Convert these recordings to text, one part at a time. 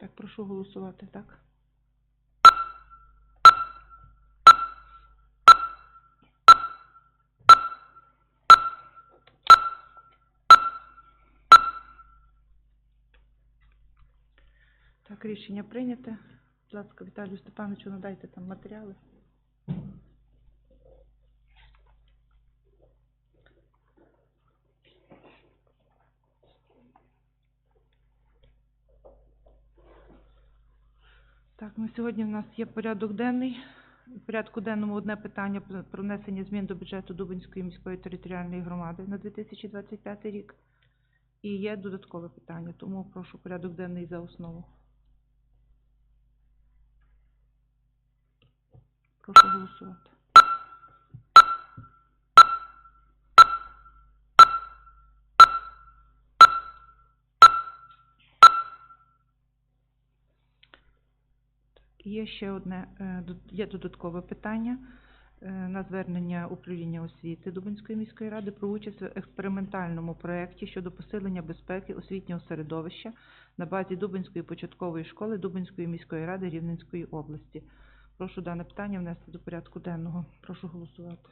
Так, прошу голосувати, так? Так, рішення прийняте. Будь ласка, Віталію Степановичу, надайте там матеріали. Так, на сьогодні в нас є порядок денний. В порядку денному одне питання про внесення змін до бюджету Дубинської міської територіальної громади на 2025 рік. І є додаткове питання, тому прошу порядок денний за основу. Прошу голосувати. Є ще одне, е, є додаткове питання е, на звернення управління освіти Дубинської міської ради про участь в експериментальному проєкті щодо посилення безпеки освітнього середовища на базі Дубинської початкової школи Дубинської міської ради Рівненської області. Прошу дане питання внести до порядку денного. Прошу голосувати.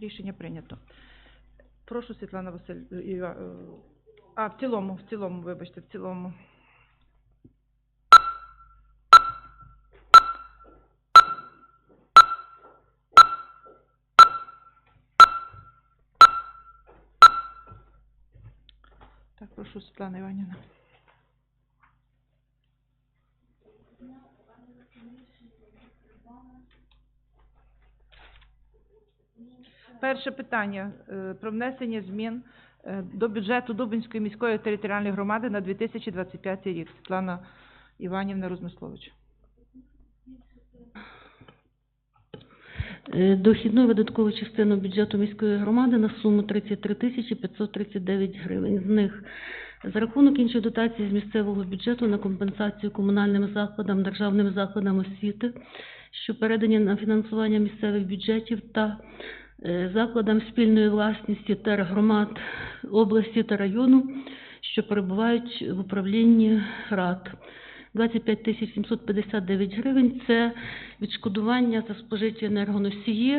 Рішення прийнято. Прошу, Світлана Василь... е, е, А, в цілому, в цілому, вибачте, в цілому. Так, прошу, Світлана Іванівна. Перше питання е, про внесення змін е, до бюджету Дубинської міської територіальної громади на 2025 рік. Світлана Іванівна Розмислович. Е, Дохідну видаткову частину бюджету міської громади на суму 33 тисячі 539 гривень. З них за рахунок іншої дотації з місцевого бюджету на компенсацію комунальним закладам, державним закладам освіти, що передані на фінансування місцевих бюджетів та е, закладам спільної власності тергромад області та району, що перебувають в управлінні рад. 25 тисяч 759 гривень – це відшкодування за спожиті енергоносії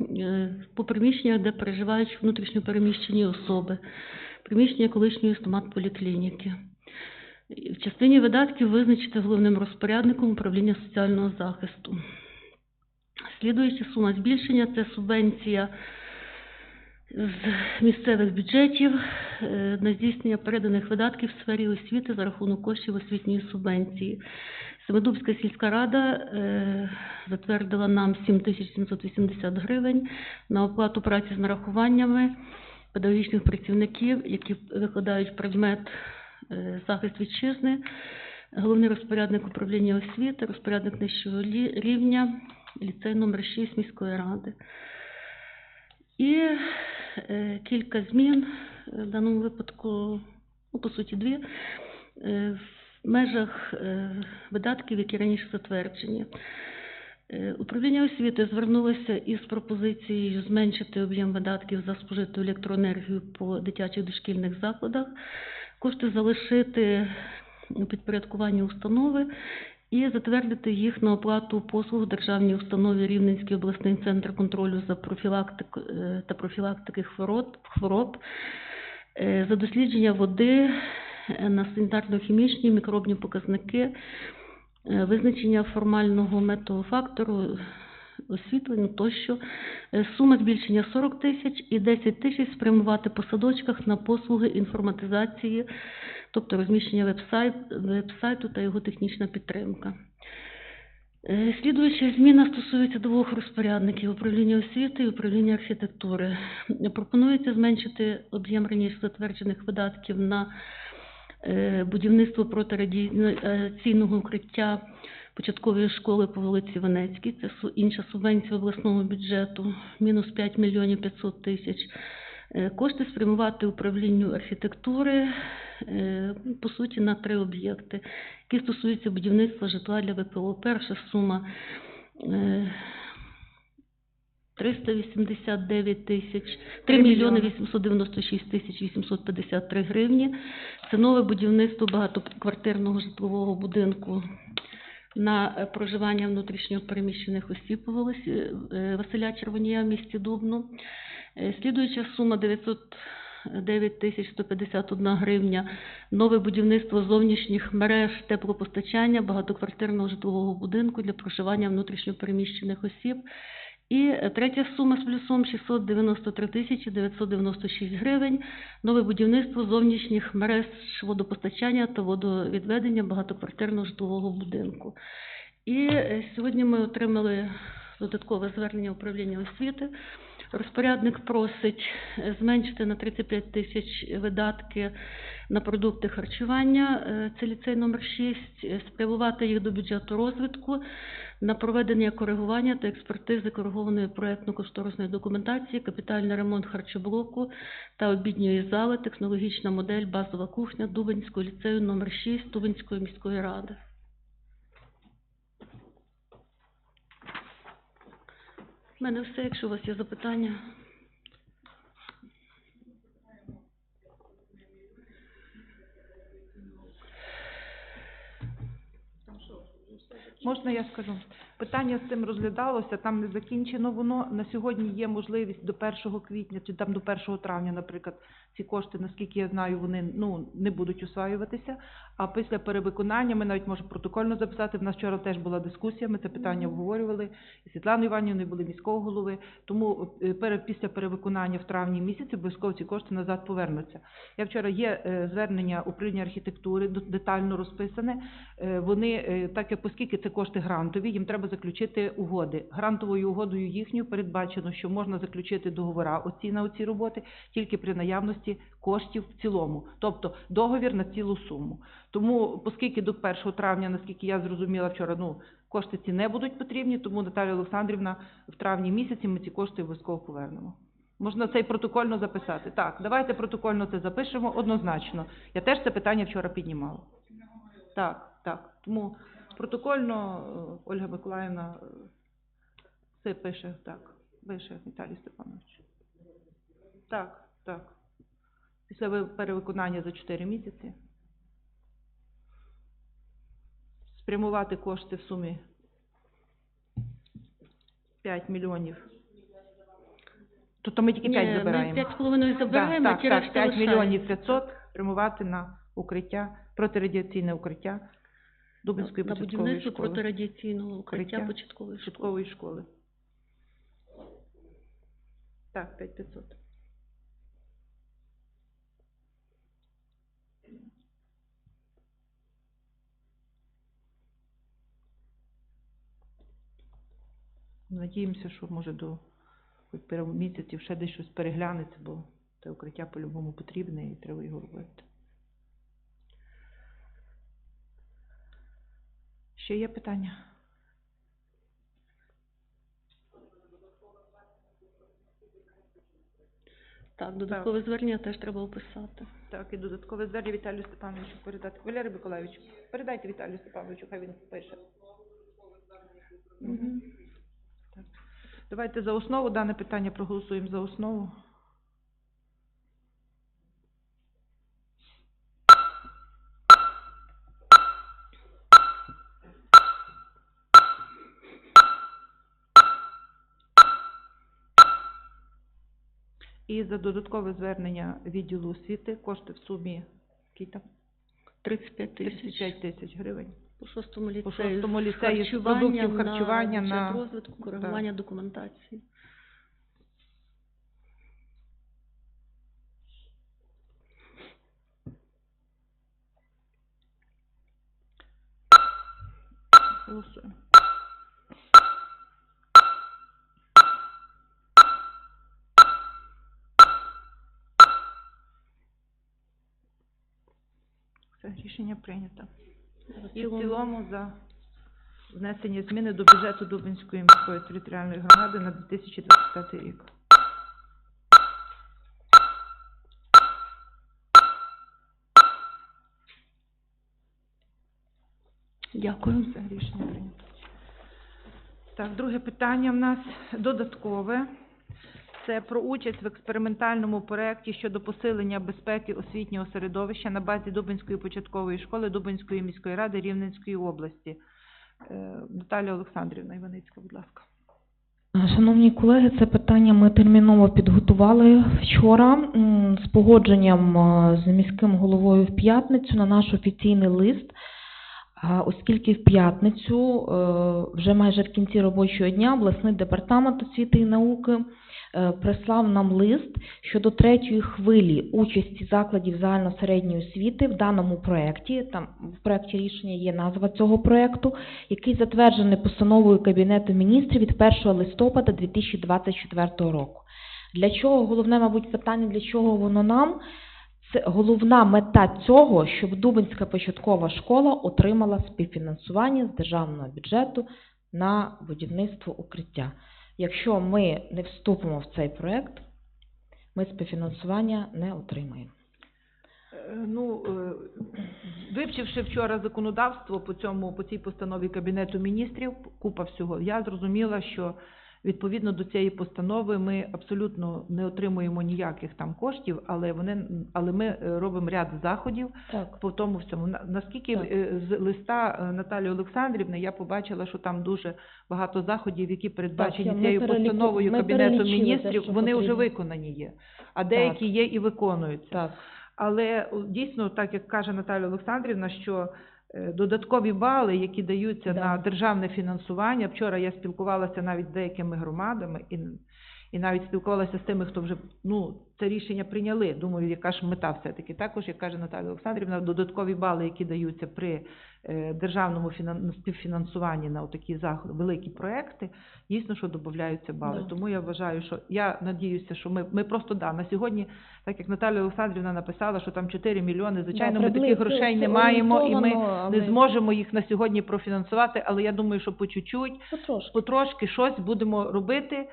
е, по приміщеннях, де проживають внутрішньо переміщені особи, приміщення колишньої стоматполіклініки. В частині видатків визначити головним розпорядником управління соціального захисту. Слідуюча сума збільшення – це субвенція з місцевих бюджетів е, на здійснення переданих видатків в сфері освіти за рахунок коштів освітньої субвенції. Семидубська сільська рада е, затвердила нам 7780 гривень на оплату праці з нарахуваннями педагогічних працівників, які викладають предмет захист вітчизни, головний розпорядник управління освіти, розпорядник нижчого рівня, ліцей номер 6 міської ради. І е, кілька змін е, в даному випадку, ну, по суті, дві, е, в межах е, видатків, які раніше затверджені. Е, Управління освіти звернулося із пропозицією зменшити об'єм видатків за спожиту електроенергію по дитячих дошкільних закладах, кошти залишити у підпорядкуванні установи і затвердити їх на оплату послуг державній установі Рівненський обласний центр контролю за профілактик е, та профілактики хвороб, е, за дослідження води е, на санітарно-хімічні мікробні показники, визначення формального метого фактору, освітлення тощо. Е, Сума збільшення 40 тисяч і 10 тисяч спрямувати по садочках на послуги інформатизації, тобто розміщення веб-сайт, веб-сайту та його технічна підтримка. Е, Слідуюча зміна стосується двох розпорядників управління освіти і управління архітектури. Пропонується зменшити об'єм раніше затверджених видатків на е, будівництво протирадіаційного укриття початкової школи по вулиці Венецькій. Це інша субвенція обласному бюджету, мінус 5 мільйонів 500 тисяч. Е, Кошти спрямувати управлінню архітектури, е, по суті, на три об'єкти, які стосуються будівництва житла для ВПО. Перша сума е, 389 тисяч, 3 мільйони мільйони. 896 тисяч 853 гривні. Це нове будівництво багатоквартирного житлового будинку на е, проживання внутрішньо переміщених осіб е, Василя Червонія в місті Дубно. Е, Слідуюча сума 909 тисяч 151 гривня. Нове будівництво зовнішніх мереж теплопостачання багатоквартирного житлового будинку для проживання внутрішньо переміщених осіб. І е, третя сума з плюсом 693 тисячі 996 гривень. Нове будівництво зовнішніх мереж водопостачання та водовідведення багатоквартирного житлового будинку. І е, сьогодні ми отримали додаткове звернення управління освіти. Розпорядник просить зменшити на 35 тисяч видатки на продукти харчування, е, це ліцей номер 6, е, спрямувати їх до бюджету розвитку на проведення коригування та експертизи коригованої проєктно-кошторисної документації, капітальний ремонт харчоблоку та обідньої зали, технологічна модель, базова кухня Дубенського ліцею номер 6 Дубенської міської ради. Мене все, якщо у вас є запитання. Можна я скажу? Питання з цим розглядалося, там не закінчено воно. На сьогодні є можливість до 1 квітня чи там до 1 травня, наприклад, ці кошти, наскільки я знаю, вони ну не будуть усваюватися. А після перевиконання ми навіть можемо протокольно записати. В нас вчора теж була дискусія. Ми це питання обговорювали. І Світланою Іванівною були міського голови. Тому е, після перевиконання в травні місяці обов'язково ці кошти назад повернуться. Я вчора є е, звернення управління архітектури детально розписане. Е, Вони, так як оскільки це кошти грантові, їм треба заключити угоди. Грантовою угодою їхньою передбачено, що можна заключити договора оці на оці роботи тільки при наявності коштів в цілому, тобто договір на цілу суму. Тому, оскільки до 1 травня, наскільки я зрозуміла вчора, ну кошти ці не будуть потрібні, тому Наталія Олександрівна в травні місяці ми ці кошти обов'язково повернемо. Можна це й протокольно записати. Так, давайте протокольно це запишемо однозначно. Я теж це питання вчора піднімала. Так, так. Тому протокольно е, Ольга Миколаївна все пише, так, пише Віталій Степанович. Так, так. Після перевиконання за 4 місяці. Спрямувати кошти в сумі 5 мільйонів. Тобто ми тільки 5 Ні, забираємо. Ми 5,5 забираємо, а так, 5 мільйонів 500 спрямувати на укриття, протирадіаційне укриття Дубинської на початкової будівництво школи, протирадіаційного укриття Укриття. початкової школи. початкової школи. Так, 5500. Надіємося, що може до хоч місяців ще десь щось переглянеться, бо це укриття по-любому потрібне і треба його робити. Ще є питання? Так, додаткове звернення теж треба описати. Так, і додаткове звернення Віталію Степановичу передати. Валерій Миколайович, передайте Віталію Степановичу, хай він пише. Мгм. Так. Давайте за основу дане питання проголосуємо за основу. І за додаткове звернення відділу освіти кошти в сумі які там? 35 тисяч 35 тисяч гривень. по шостому ліцею. По шостому ліцею з продуктів харчування на, на- розвитку, коригування документації. Голосуємо. Все, рішення прийнято. І в цілому за внесення зміни до бюджету Дубинської міської територіальної громади на 2025 рік. Дякую. Все, рішення прийнято. Так, друге питання в нас додаткове. Це про участь в експериментальному проєкті щодо посилення безпеки освітнього середовища на базі Дубинської початкової школи Дубинської міської ради Рівненської області. Е, Наталя Олександрівна Іваницька, будь ласка. Шановні колеги, це питання ми терміново підготували вчора з погодженням е, з міським головою в п'ятницю на наш офіційний лист, оскільки в п'ятницю, е, вже майже в кінці робочого дня, обласний департамент освіти і науки е, прислав нам лист щодо третьої хвилі участі закладів загальносередньої освіти в даному проєкті. Там в проєкті рішення є назва цього проєкту який затверджений постановою Кабінету міністрів від 1 листопада 2024 року. Для чого головне, мабуть, питання, для чого воно нам? Це головна мета цього, щоб Дубинська початкова школа отримала співфінансування з державного бюджету на будівництво укриття. Якщо ми не вступимо в цей проект, ми співфінансування не отримаємо. Е, Ну, е, вивчивши вчора законодавство по цьому, по цій постанові Кабінету міністрів, купа всього, я зрозуміла, що відповідно до цієї постанови ми абсолютно не отримуємо ніяких там коштів, але вони, але ми е, робимо ряд заходів Так. по тому всьому. На- Наскільки Так. е, з листа е, Наталії Олександрівни я побачила, що там дуже багато заходів, які передбачені ми цією постановою ми Кабінету міністрів, вони вже виконані є, а деякі є і виконуються. Так. Але дійсно, так як каже Наталя Олександрівна, що додаткові бали, які даються Да. на державне фінансування. Вчора я спілкувалася навіть з деякими громадами і, і навіть спілкувалася з тими, хто вже ну це рішення прийняли. Думаю, яка ж мета все-таки. Також, як каже Наталя Олександрівна, додаткові бали, які даються при е, державному співфінансуванні на такі заходи, великі проекти, дійсно, що додаються бали. Да. Тому я вважаю, що я надіюся, що ми, ми просто да на сьогодні так як Наталя Олександрівна написала, що там 4 мільйони, звичайно, Да, ми таких грошей не маємо, і ми не зможемо їх на сьогодні профінансувати, але я думаю, що по чуть-чуть, Потрошки. потрошки щось будемо робити.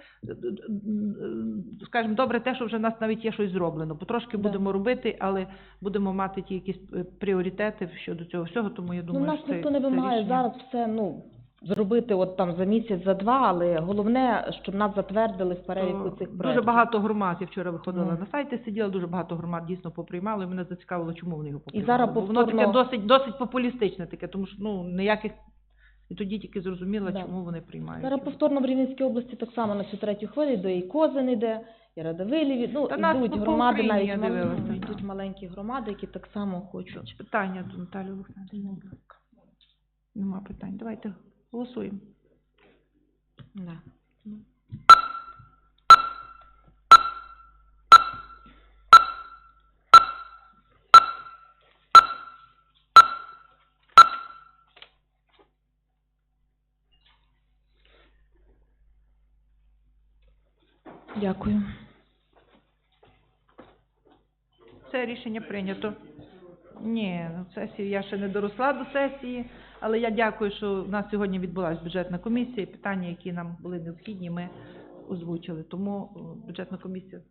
Скажімо, добре те, що вже нас навіть є щось зроблено. Потрошки Да. будемо робити, але будемо мати ті якісь е, пріоритети щодо цього всього, тому я Ну, нас що це, ніхто не вимагає рішення- зараз все, ну, зробити от там за місяць, за два, але головне, щоб нас затвердили в переліку То цих Дуже багато громад, я вчора виходила Ну. на сайті, сиділа, дуже багато громад дійсно поприймали, і мене зацікавило, чому вони його поприймали. зараз Бо Воно таке досить, досить популістичне таке, тому що ну, ніяких... І тоді тільки зрозуміла, Да. чому вони приймають. Зараз повторно в Рівненській області так само на цю третю хвилю йде і Козин іде, і Радивилів, ну, Та нас йдуть по громади, Україні навіть я мал- дивилася, ну, йдуть маленькі громади, які так само хочуть. Питання до Наталі Олександрівни, будь ласка. Нема питань. Давайте голосуємо. Да. Дякую. Це рішення прийнято. Ні, ну, сесію я ще не доросла до сесії, але я дякую, що в нас сьогодні відбулася бюджетна комісія. Питання, які нам були необхідні, ми озвучили. Тому о, бюджетна комісія